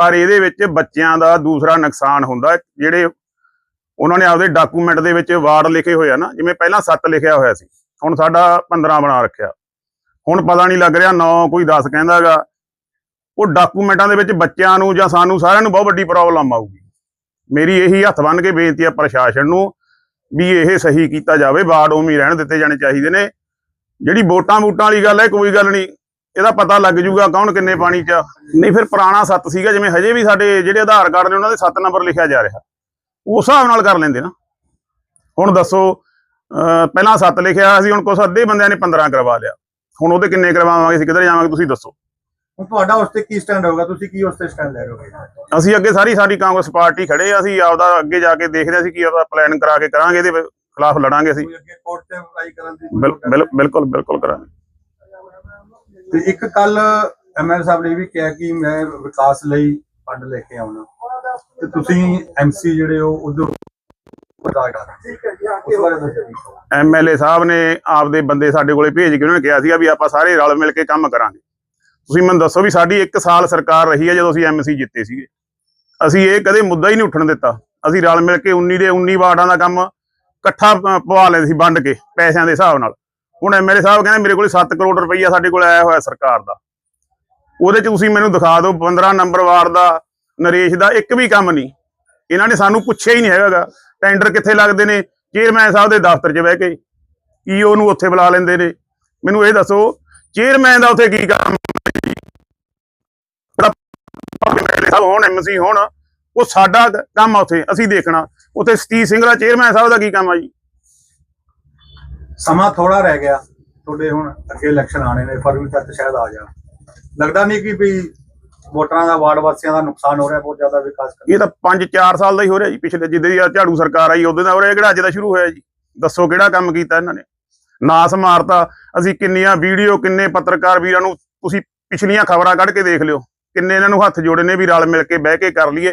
ਪਰ ਇਹਦੇ ਵਿੱਚ ਬੱਚਿਆਂ ਦਾ ਦੂਸਰਾ ਨੁਕਸਾਨ ਹੁੰਦਾ, ਜਿਹੜੇ ਉਹਨਾਂ ਨੇ ਆਪਦੇ ਡਾਕੂਮੈਂਟ ਦੇ ਵਿੱਚ ਵਾਰਡ ਲਿਖੇ ਹੋਏ ਆ ਨਾ, ਜਿਵੇਂ ਪਹਿਲਾਂ 7 ਲਿਖਿਆ ਹੋਇਆ ਸੀ, ਹੁਣ ਸਾਡਾ 15 ਬਣਾ ਰੱਖਿਆ। ਹੁਣ ਪਤਾ ਨਹੀਂ ਲੱਗ ਰਿਹਾ 9 ਕੋਈ 10 ਕਹਿੰਦਾਗਾ। ਉਹ ਡਾਕੂਮੈਂਟਾਂ ਦੇ ਵਿੱਚ ਬੱਚਿਆਂ ਨੂੰ ਜਾਂ ਸਾਨੂੰ ਸਾਰਿਆਂ ਨੂੰ ਬਹੁਤ ਵੱਡੀ ਪ੍ਰੋਬਲਮ ਆਊਗੀ। ਮੇਰੀ ਇਹੀ ਹੱਥ ਬੰਨ ਕੇ ਬੇਨਤੀ ਆ ਪ੍ਰਸ਼ਾਸਨ ਨੂੰ ਵੀ ਇਹ ਸਹੀ ਕੀਤਾ ਜਾਵੇ, ਵਾਰਡ ਉਵੇਂ ਰਹਿਣ ਦਿੱਤੇ ਜਾਣੇ ਚਾਹੀਦੇ ਨੇ। ਜਿਹੜੀ ਵੋਟਾਂ ਵੋਟਾਂ ਵਾਲੀ ਗੱਲ ਹੈ, ਕੋਈ ਗੱਲ ਨਹੀਂ। ਇਹਦਾ ਪਤਾ ਲੱਗ ਜੂਗਾ ਕੌਣ ਕਿੰਨੇ ਪਾਣੀ 'ਚ ਆ। ਨਹੀਂ ਫਿਰ ਪੁਰਾਣਾ ਸੱਤ ਸੀਗਾ ਜਿਵੇਂ ਹਜੇ ਵੀ ਸਾਡੇ ਜਿਹੜੇ ਆਧਾਰ ਕਾਰਡ ਨੇ ਉਹਨਾਂ ਦੇ 7 ਨੰਬਰ ਲਿਖਿਆ ਜਾ ਰਿਹਾ। ਉਸ ਹਿਸਾਬ ਨਾਲ ਕਰ ਲੈਂਦੇ ਨਾ। ਹੁਣ ਦੱਸੋ ਪਹਿਲਾਂ 7 ਲਿਖਿਆ ਸੀ ਹੁਣ ਕੁਛ ਅੱਧੇ ਬੰਦਿਆਂ ਨੇ 15 ਕਰਵਾ ਲਿਆ। ਹੁਣ ਉਹਦੇ ਕਿੰਨੇ ਕਰਵਾਵਾਂਗੇ ਅਸੀਂ ਕਿੱਧਰ ਜਾਵਾਂਗੇ ਤੁਸੀਂ ਦੱਸੋ। ਹੁਣ ਤੁਹਾਡਾ ਉਸ ਤੇ ਕੀ ਸਟੈਂਡ ਹੋਗਾ ਤੁਸੀਂ ਕੀ ਉਸ ਤੇ ਸਟੈਂਡ ਲੈ ਰਹੇ ਹੋ ਅਸੀਂ ਅੱਗੇ ਸਾਰੀ ਸਾਡੀ ਕਾਂਗਰਸ ਪਾਰਟੀ ਖੜੇ ਆ ਅਸੀਂ ਆਪਦਾ ਅੱਗੇ ਜਾ ਕੇ ਦੇਖਦੇ ਹਾਂ ਅਸੀਂ ਕੀ ਆਪਦਾ ਪਲਾਨ ਕਰਾ ਕੇ ਕਰਾਂਗੇ ਇਹਦੇ ਖਿਲਾਫ ਲੜਾਂਗੇ ਅਸੀਂ। ਬਿਲਕੁਲ ਬਿਲਕੁਲ ਕਰਾਂਗੇ। ਤੇ ਇੱਕ ਕੱਲ ਐਮਐਲ ਸਾਹਿਬ ਨੇ ਵੀ ਕਿਹਾ ਕਿ ਮੈਂ ਵਿਕਾਸ ਲਈ ਫੰਡ ਲੈ ਕੇ ਆਉਣਾ। ਤੇ ਤੁਸੀਂ ਐਮਸੀ ਜਿਹੜੇ ਹੋ ਉਧਰ ਐਮਐਲਏ ਸਾਹਿਬ ਨੇ ਆਪਦੇ ਬੰਦੇ ਸਾਡੇ ਕੋਲੇ ਭੇਜ ਕੇ ਉਹਨਾਂ ਨੇ ਕਿਹਾ ਸੀਗਾ ਵੀ ਆਪਾਂ ਸਾਰੇ ਰਲ ਮਿਲ ਕੇ ਕੰਮ ਕਰਾਂਗੇ। ਤੁਸੀਂ ਮੈਨੂੰ ਦੱਸੋ ਵੀ ਸਾਡੀ 1 ਸਾਲ ਸਰਕਾਰ ਰਹੀ ਹੈ ਜਦੋਂ ਅਸੀਂ ਐਮਸੀ ਜਿੱਤੇ ਸੀਗੇ। ਅਸੀਂ ਇਹ ਕਦੇ ਮੁੱਦਾ ਹੀ ਨਹੀਂ ਉੱਠਣ ਦਿੱਤਾ। ਅਸੀਂ ਰਲ ਮਿਲ ਕੇ 19 ਦੇ 19 ਵਾਰਡਾਂ ਦਾ ਕੰਮ ਇਕੱਠਾ ਪਵਾ ਲਿਆ ਸੀ ਵੰਡ ਕੇ ਪੈਸਿਆਂ ਦੇ ਹਿਸਾਬ ਨਾਲ। ਹੁਣ ਐਮਐਲਏ ਸਾਹਿਬ ਕਹਿੰਦੇ ਮੇਰੇ ਕੋਲ 7 ਕਰੋੜ ਰੁਪਈਆ ਸਾਡੇ ਕੋਲ ਆਇਆ ਹੋਇਆ ਸਰਕਾਰ ਦਾ। ਉਹਦੇ ਚ ਤੁਸੀਂ ਮੈਨੂੰ ਦਿਖਾ ਦਿਓ 15 ਨੰਬਰ ਵਾਰਡ ਦਾ, ਨਰੇਸ਼ ਦਾ, ਇੱਕ ਵੀ ਕੰਮ ਨਹੀਂ। ਇਹਨਾਂ ਨੇ ਸਾਨੂੰ ਪੁੱਛਿਆ ਹੀ ਨਹੀਂ ਹੈਗਾ ਟੈਂਡਰ ਕਿੱਥੇ ਲੱਗਦੇ ਨੇ, ਚੇਅਰਮੈਨ ਸਾਹਿਬ ਦੇ ਦਫ਼ਤਰ 'ਚ ਬਹਿ ਕੇ ਈਓ ਨੂੰ ਉੱਥੇ ਬੁਲਾ ਲੈਂਦੇ ਨੇ। ਮੈਨੂੰ ਇਹ ਦੱਸੋ, ਚੇਅਰਮੈਨ ਦਾ ਉੱਥੇ ਕੀ ਕੰਮ ਸਾਹਿਬ ਹੋਣ ਐਮਸੀ ਹੋਣ ਉਹ ਸਾਡਾ ਕੰਮ ਆ ਉੱਥੇ, ਅਸੀਂ ਦੇਖਣਾ। ਉੱਥੇ ਸਤੀਸ਼ ਸਿੰਘਲਾ ਚੇਅਰਮੈਨ ਸਾਹਿਬ ਦਾ ਕੀ ਕੰਮ ਆ ਜੀ? ਸਮਾਂ ਥੋੜਾ ਰਹਿ ਗਿਆ, ਤੁਹਾਡੇ ਹੁਣ ਅੱਗੇ ਇਲੈਕਸ਼ਨ ਆਣੇ ਨੇ, ਫਰਵਰੀ ਤੱਕ ਸ਼ਾਇਦ ਆ ਜਾਣ। ਲੱਗਦਾ ਨਹੀਂ ਕਿ ਵੀ ਵੋਟਰਾਂ ਦਾ, ਵਾਰਡ ਵਾਸੀਆਂ ਦਾ ਨੁਕਸਾਨ ਹੋ ਰਿਹਾ, ਬਹੁਤ ਜ਼ਿਆਦਾ ਵਿਕਾਸ ਕਰ ਇਹ ਤਾਂ 5-4 ਸਾਲ ਦਾ ਹੀ ਹੋ ਰਿਹਾ ਜੀ, ਪਿਛਲੇ ਜਿੱਦੇ ਦੀ ਝਾੜੂ ਸਰਕਾਰ ਆਈ ਉਦੋਂ ਦਾ ਹੋ ਰਿਹਾ ਕਿਹੜਾ ਅੱਜ ਦਾ ਸ਼ੁਰੂ ਹੋਇਆ ਜੀ। ਦੱਸੋ ਕਿਹੜਾ ਕੰਮ ਕੀਤਾ ਇਹਨਾਂ ਨੇ? ਨਾਸ ਮਾਰਤਾ, ਅਸੀਂ ਕਿੰਨੀਆਂ ਵੀਡੀਓ, ਕਿੰਨੇ ਪੱਤਰਕਾਰ ਵੀਰਾਂ ਨੂੰ, ਤੁਸੀਂ ਪਿਛਲੀਆਂ ਖਬਰਾਂ ਕੱਢ ਕੇ ਦੇਖ ਲਿਓ। ਕਿੰਨੇ ਇਹਨਾਂ ਨੂੰ ਹੱਥ ਜੋੜੇ ਨੇ ਵੀ ਰਲ ਮਿਲ ਕੇ ਬਹਿ ਕੇ ਕਰ ਲਈਏ।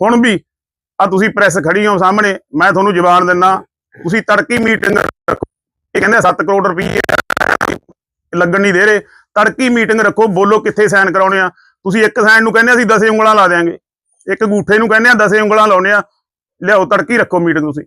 ਹੁਣ ਵੀ ਆ ਤੁਸੀਂ ਪ੍ਰੈਸ ਖੜੀ ਹੋ ਸਾਹਮਣੇ, ਮੈਂ ਤੁਹਾਨੂੰ ਜਵਾਨ ਦਿੰਨਾ ਤੁਸੀਂ ਤੜਕੀ ਮੀਟਿੰਗ ਰੱਖੋ। ਇਹ ਕਹਿੰਦੇ 7 ਕਰੋੜ ਰੁਪਏ ਲੱਗਣ ਨਹੀਂ ਦੇ ਰਹੇ। ਤੜਕੀ ਮੀਟਿੰਗ ਰੱਖੋ, ਬੋਲੋ ਕਿੱਥੇ ਸਾਈਨ ਕਰਾਉਣੇ ਆ। ਤੁਸੀਂ ਇੱਕ ਸਾਈਨ ਨੂੰ ਕਹਿੰਦੇ ਅਸੀਂ 10 ਉਂਗਲਾਂ ਲਾ ਦੇਾਂਗੇ ਇੱਕ ਗੂਠੇ ਨੂੰ ਕਹਿੰਦੇ ਆ 10 ਉਂਗਲਾਂ ਲਾਉਣੇ ਆ। ਲਿਆਓ, ਤੜਕੀ ਰੱਖੋ ਮੀਟਿੰਗ ਤੁਸੀਂ।